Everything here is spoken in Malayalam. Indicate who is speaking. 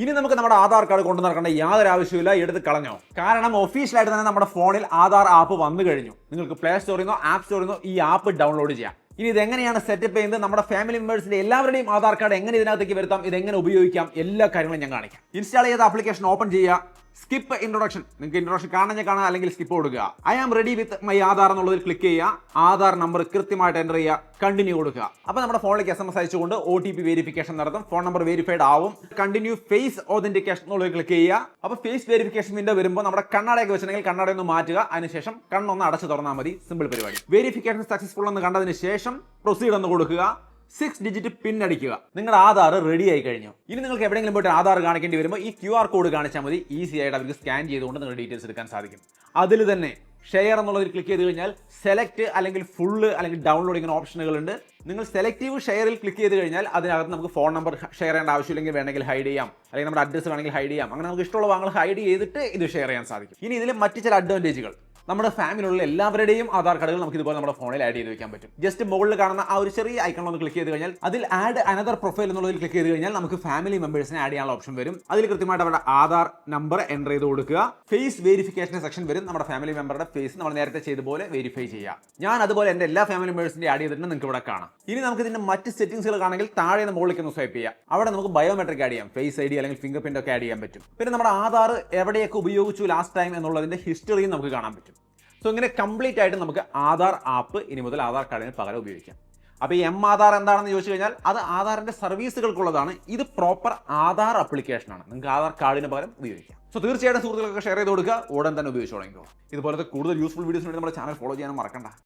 Speaker 1: ഇനി നമുക്ക് നമ്മുടെ ആധാർ കാർഡ് കൊണ്ടു നടക്കേണ്ട യാതൊരു ആവശ്യമില്ല എടുത്ത് കളഞ്ഞോ. കാരണം ഒഫീഷ്യലായിട്ട് തന്നെ നമ്മുടെ ഫോണിൽ ആധാർ ആപ്പ് വന്നു കഴിഞ്ഞു. നിങ്ങൾക്ക് പ്ലേ സ്റ്റോറിൽ നിന്നോ ആപ്പ് സ്റ്റോറിൽ നിന്നോ ഈ ആപ്പ് ഡൗൺലോഡ് ചെയ്യാം. ഇനി ഇത് എങ്ങനെയാണ് സെറ്റപ്പ് ചെയ്യുന്നത്? നമ്മുടെ ഫാമിലി മെമ്പേഴ്സിന്റെ എല്ലാവരുടെയും ആധാർ കാർഡ് എങ്ങനെ ഇതിനകത്തേക്ക് വരുത്താം? ഇത് എങ്ങനെ ഉപയോഗിക്കാം? എല്ലാ കാര്യങ്ങളും ഞാൻ കാണിക്കാം. ഇൻസ്റ്റാൾ ചെയ്ത ആപ്ലിക്കേഷൻ ഓപ്പൺ ചെയ്യുക. സ്കിപ്പ് ഇൻട്രൊഡക്ഷൻ നിങ്ങൾക്ക് ഇൻട്രൊഡക്ഷൻ കാണാൻ കാണുക അല്ലെങ്കിൽ സ്കിപ്പ് കൊടുക്കുക. I am ready with my Aadhaar എന്നുള്ളതിൽ ക്ലിക്ക് ചെയ്യുക. ആധാർ നമ്പർ കൃത്യമായിട്ട് എന്റർ ചെയ്യുക. കണ്ടിന്യൂ കൊടുക്കുക. അപ്പോൾ നമ്മുടെ ഫോണിലേക്ക് എസ് എം എസ് അയച്ചുകൊണ്ട് ഒ ടി പി വെരിഫിക്കേഷൻ നടത്തും. ഫോൺ നമ്പർ വെരിഫൈഡ് ആവും. കണ്ടിന്യൂ ഫേസ് ഓതന്റിക്കേഷൻ എന്നുള്ളത് ക്ലിക്ക് ചെയ്യുക. അപ്പോൾ ഫേസ് വെരിഫിക്കേഷൻ വിൻഡോ വരുമ്പോൾ നമ്മുടെ കണ്ണടയൊക്കെ വെച്ചിട്ടുണ്ടെങ്കിൽ കണ്ണട ഒന്ന് മാറ്റുക. അതിനുശേഷം കണ്ണൊന്ന് അടച്ചു തുറന്നാൽ മതി. സിമ്പിൾ പരിപാടി. വെരിഫിക്കേഷൻ സക്സസ്ഫുൾ എന്ന് കണ്ടതിന് ശേഷം പ്രൊസീഡ് ഒന്ന് കൊടുക്കുക. സിക്സ് ഡിജിറ്റ് പിൻ അടിക്കുക. നിങ്ങളുടെ ആധാർ റെഡി ആയി കഴിഞ്ഞു. ഇനി നിങ്ങൾക്ക് എവിടെയെങ്കിലും പോയിട്ട് ആധാർ കാണിക്കേണ്ടി വരുമ്പോൾ ഈ ക്യു ആർ കോഡ് കാണിച്ചാൽ മതി. ഈസി ആയിട്ട് അവർക്ക് സ്കാൻ ചെയ്തുകൊണ്ട് നിങ്ങളുടെ ഡീറ്റെയിൽസ് എടുക്കാൻ സാധിക്കും. അതിൽ തന്നെ ഷെയർ എന്നുള്ളതിൽ ക്ലിക്ക് ചെയ്ത് കഴിഞ്ഞാൽ സെലക്ട് അല്ലെങ്കിൽ ഫുള്ള് അല്ലെങ്കിൽ ഡൗൺലോഡ് ഇങ്ങനെ ഓപ്ഷനുകളുണ്ട്. നിങ്ങൾ സെലക്റ്റീവ് ഷെയറിൽ ക്ലിക്ക് ചെയ്ത് കഴിഞ്ഞാൽ അതിനകത്ത് നമുക്ക് ഫോൺ നമ്പർ ഷെയർ ചെയ്യേണ്ട ആവശ്യമില്ലെങ്കിൽ വേണമെങ്കിൽ ഹൈഡ് ചെയ്യാം. അല്ലെങ്കിൽ നമ്മുടെ അഡ്രസ്സ് വേണമെങ്കിൽ ഹൈഡ് ചെയ്യാം. അങ്ങനെ നമുക്ക് ഇഷ്ടമുള്ള വാങ്ങൾ ഹൈഡ് ചെയ്തിട്ട് ഇത് ഷെയർ ചെയ്യാൻ സാധിക്കും. ഇനി ഇതിൽ മറ്റു ചില അഡ്വാന്റേജുകൾ നമ്മുടെ ഫാമിലിയുള്ള എല്ലാവരുടെയും ആധാർ കാർഡുകൾ നമുക്ക് ഇതുപോലെ നമ്മുടെ ഫോണിൽ ആഡ് ചെയ്ത് വെക്കാൻ പറ്റും. ജസ്റ്റ് മുകളിൽ കാണുന്ന ആ ഒരു ചെറിയ ഐക്കൺ ഒന്ന് ക്ലിക്ക് ചെയ്ത് കഴിഞ്ഞാൽ അതിൽ ആഡ് അനദർ പ്രൊഫൈൽ എന്നുള്ളതിൽ ക്ലിക്ക് ചെയ്ത് കഴിഞ്ഞാൽ നമുക്ക് ഫാമിലി മെമ്പേഴ്സിനെ ആഡ് ചെയ്യാനുള്ള ഓപ്ഷൻ വരും. അതിൽ കൃത്യമായിട്ട് അവരുടെ ആധാർ നമ്പർ എന്റർ ചെയ്ത് കൊടുക്കുക. ഫേസ് വെരിഫിക്കേഷൻ സെക്ഷൻ വരും. നമ്മുടെ ഫാമിലി മെമ്പറുടെ ഫേസ് നമ്മൾ നേരത്തെ ചെയ്ത പോലെ വെരിഫൈ ചെയ്യുക. ഞാൻ അതുപോലെ എന്റെ എല്ലാ ഫാമിലി മെമ്പേഴ്സിന്റെ ആഡ് ചെയ്തിട്ട് നിങ്ങൾക്ക് ഇവിടെ കാണാം. ഇനി നമുക്ക് ഇതിന്റെ മറ്റ് സെറ്റിംഗ്സുകൾ കാണണമെങ്കിൽ താഴെ മുകളിലേക്ക് ഒന്ന് സ്വൈപ്പ് ചെയ്യാം. അവിടെ നമുക്ക് ബയോമെട്രിക് ആഡ് ചെയ്യാം. ഫേസ് ഐ ഡി അല്ലെങ്കിൽ ഫിംഗർ പ്രിന്റ് ഒക്കെ ആഡ് ചെയ്യാൻ പറ്റും. പിന്നെ നമ്മുടെ ആധാർ എവിടെയൊക്കെ ഉപയോഗിച്ചു ലാസ്റ്റ് ടൈം എന്നുള്ളതിന്റെ ഹിസ്റ്ററിയും നമുക്ക് കാണാൻ പറ്റും. സോ ഇങ്ങനെ കംപ്ലീറ്റ് ആയിട്ട് നമുക്ക് ആധാർ ആപ്പ് ഇനി മുതൽ ആധാർ കാർഡിന് പകരം ഉപയോഗിക്കാം. അപ്പോൾ ഈ എം ആധാർ എന്താണെന്ന് ചോദിച്ചു കഴിഞ്ഞാൽ അത് ആധാറിന്റെ സർവീസുകൾക്കുള്ളതാണ്. ഇത് പ്രോപ്പർ ആധാർ ആപ്ലിക്കേഷനാണ് നിങ്ങൾക്ക് ആധാർ കാർഡിന് പകരം ഉപയോഗിക്കാം. സോ തീർച്ചയായിട്ടും സുഹൃത്തുക്കൾക്ക് ഷെയർ ചെയ്ത് കൊടുക്കുക. ഉടൻ തന്നെ ഉപയോഗിച്ചു തുടങ്ങിക്കോ ഇതുപോലത്തെ കൂടുതൽ യൂസ്ഫുൾ വീഡിയോസിന് വേണ്ടി നമ്മുടെ ചാനൽ ഫോളോ ചെയ്യാനും മറക്കണ്ട.